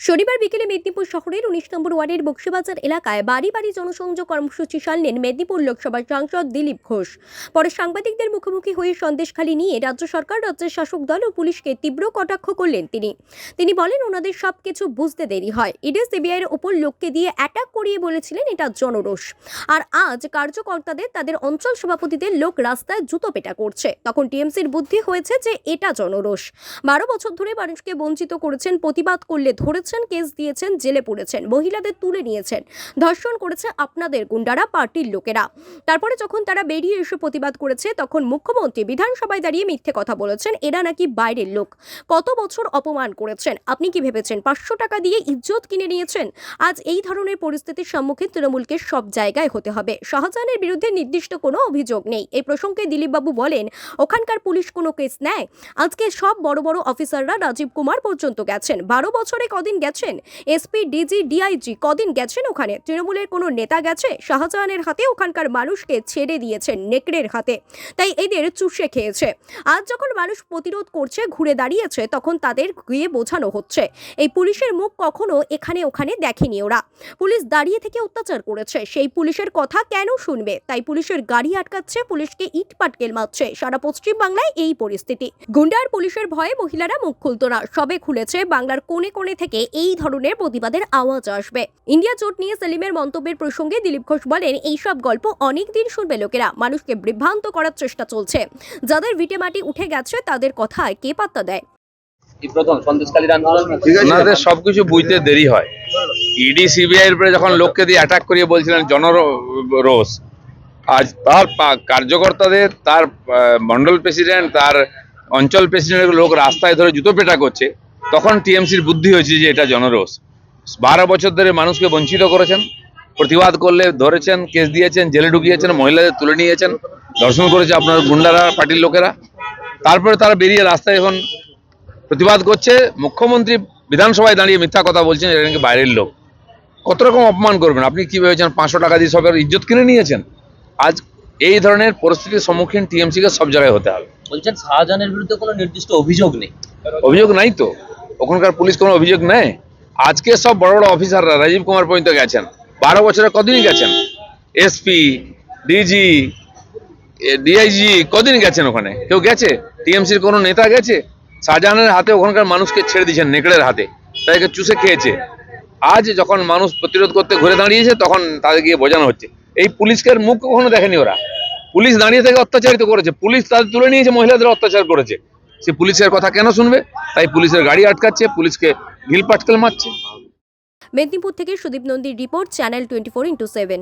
শনিবার বিকেলে মেদিনীপুর শহরের উনিশ নম্বর ওয়ার্ডের বক্সিবাজার এলাকায় বাড়ি বাড়ি জনসংযোগ কর্মসূচি সারলেন মেদিনীপুর লোকসভার সাংসদ দিলীপ ঘোষ। পরে সাংবাদিকদের মুখোমুখি হয়ে সন্দেশখালী নিয়ে রাজ্য সরকার, রাজ্যের শাসক দল ও পুলিশকে তীব্র কটাক্ষ করলেন তিনি। তিনি বলেন, ওনাদের সব কিছু বুঝতে দেরি হয়। ইডি সিবিআইয়ের ওপর লোককে দিয়ে অ্যাটাক করিয়ে বলেছিলেন এটা জনরোষ। আর আজ কার্যকর্তাদের, তাদের অঞ্চল সভাপতিদের লোক রাস্তায় জুতো পেটা করছে। তখন টিএমসির বুদ্ধি হয়েছে যে এটা জনরোষ। বারো বছর ধরে মানুষকে বঞ্চিত করেছেন, প্রতিবাদ করলে ধরেছেন কেস দিয়েছেন, জেলে পড়েছেন, মহিলাদের তুলে নিয়েছেন। ধর্ষণ করেছে আপনাদের গুন্ডারা, পার্টির লোকেরা। তারপরে যখন তারা বেরিয়ে এসে প্রতিবাদ করেছে, তখন মুখ্যমন্ত্রী বিধানসভায় দাঁড়িয়ে মিথ্যে কথা বলেছেন, এরা নাকি বাইরের লোক। কত বছর অপমান করেছেন, আপনি কি ভেবেছেন? পাঁচশো টাকা দিয়ে ইজ্জত কিনে নিয়েছেন? আজ এই ধরনের পরিস্থিতির সম্মুখীন তৃণমূলকে সব জায়গায় হতে হবে। শাহজাহানের বিরুদ্ধে নির্দিষ্ট কোনো অভিযোগ নেই। এই প্রসঙ্গে দিলীপবাবু বলেন, ওখানকার পুলিশ কোনো কেস নেয়? আজকে সব বড় বড় অফিসাররা রাজীব কুমার পর্যন্ত গেছেন। বারো বছরে কদিন গেছেন? এসপি ডিজি ডিআইজি কদিন গেছেন ওখানে? তৃণমূলের কোনো নেতা গেছে? শাহজাহানের হাতে ওখানকার মানুষকে ছেড়ে দিয়েছেন নেকড়ের হাতে। তাই এদের চুষে খেয়েছে। আজ যখন মানুষ প্রতিরোধ করছে, ঘুরে দাঁড়িয়েছে, তখন তাদের গিয়ে বোঝানো হচ্ছে। এই পুলিশের মুখ কখনো এখানে ওখানে দেখেনি ওরা। পুলিশ দাঁড়িয়ে থেকে অত্যাচার করেছে। সেই পুলিশের কথা কেন শুনবে? তাই পুলিশের গাড়ি আটকাচ্ছে, পুলিশকে ইট পাটকেল মারছে। সারা পশ্চিম বাংলায় এই পরিস্থিতি। গুন্ডার পুলিশের ভয়ে মহিলারা মুখ খুলতো না। সবে খুলেছে বাংলার কোণে কোণে থেকে এই ধরনের প্রতিবাদের আওয়াজ আসবে। ইন্ডিয়া জোট নিয়ে সেলিমের মন্তব্যের প্রসঙ্গে দিলীপ ঘোষ বলেন এইসব গল্প অনেক দিন শুনবে লোকেরা। মানুষকে বিভ্রান্ত করার চেষ্টা চলছে। যাদের ভিটে মাটি উঠে গেছে তাদের কথায় কে পাত্তা দেয়? ওনাদের সবকিছু বুঝতে দেরি হয়। ইডি সিবিআই এর উপরে যখন লোককে দিয়ে অ্যাটাক করিয়ে বলছিলেন জনরোষ আজ তার কার্যকর্তাদের তার আহ, মন্ডল প্রেসিডেন্ট তার অঞ্চল প্রেসিডেন্টের লোক রাস্তায় ধরে জুতো পেটা করছে। তখন টিএমসির বুদ্ধি হয়েছে যে এটা জনরোষ। বারো বছর ধরে মানুষকে বঞ্চিত করেছেন প্রতিবাদ করলে ধরেছেন কেস দিয়েছেন জেলে ঢুকিয়েছেন মহিলাদের তুলে নিয়েছেন দর্শন করেছে আপনার গুন্ডারা পার্টির লোকেরা। তারপরে তারা বেরিয়ে রাস্তায় এখন প্রতিবাদ করছে। মুখ্যমন্ত্রী বিধানসভায় দাঁড়িয়ে মিথ্যা কথা বলছেন এটা নাকি বাইরের লোক। কত রকম অপমান করবেন? আপনি কি ভেবেছেন পাঁচশো টাকা দিয়ে সবের ইজ্জত কিনে নিয়েছেন? আজ এই ধরনের পরিস্থিতির সম্মুখীন টিএমসি কে সব জায়গায় হতে হবে। বলছেন শাহজাহানের বিরুদ্ধে কোনো নির্দিষ্ট অভিযোগ নেই। অভিযোগ নাই তো? ওখানকার পুলিশ কোনো অভিযোগ নেয়? আজকে সব বড় বড় অফিসাররা রাজীব কুমার পর্যন্ত গেছেন। বারো বছরে কদিনই গেছেন? এসপি, ডিজি ডিআইজি কদিন গেছেন ওখানে? কেউ গেছে? টিএমসির কোনো নেতা গেছে? শাহজাহানের হাতে ওখানকার মানুষকে ছেড়ে দিয়েছেন নেকড়ের হাতে। তাদেরকে চুষে খেয়েছে। আজ যখন মানুষ প্রতিরোধ করতে ঘুরে দাঁড়িয়েছে, তখন তাদের গিয়ে বোঝানো হচ্ছে। এই পুলিশকে মুখ কখনো দেখেনি ওরা। পুলিশ দাঁড়িয়ে থেকে অত্যাচারিত করেছে। পুলিশ তাদের তুলে নিয়েছে, মহিলাদের অত্যাচার করেছে। সে পুলিশের কথা কেন শুনবে? তাই পুলিশের গাড়ি আটকাচ্ছে, পুলিশকে ঢিল পাটকেল মারছে। মেদিনীপুর থেকে Sudip নন্দীর report, channel twenty four into seven.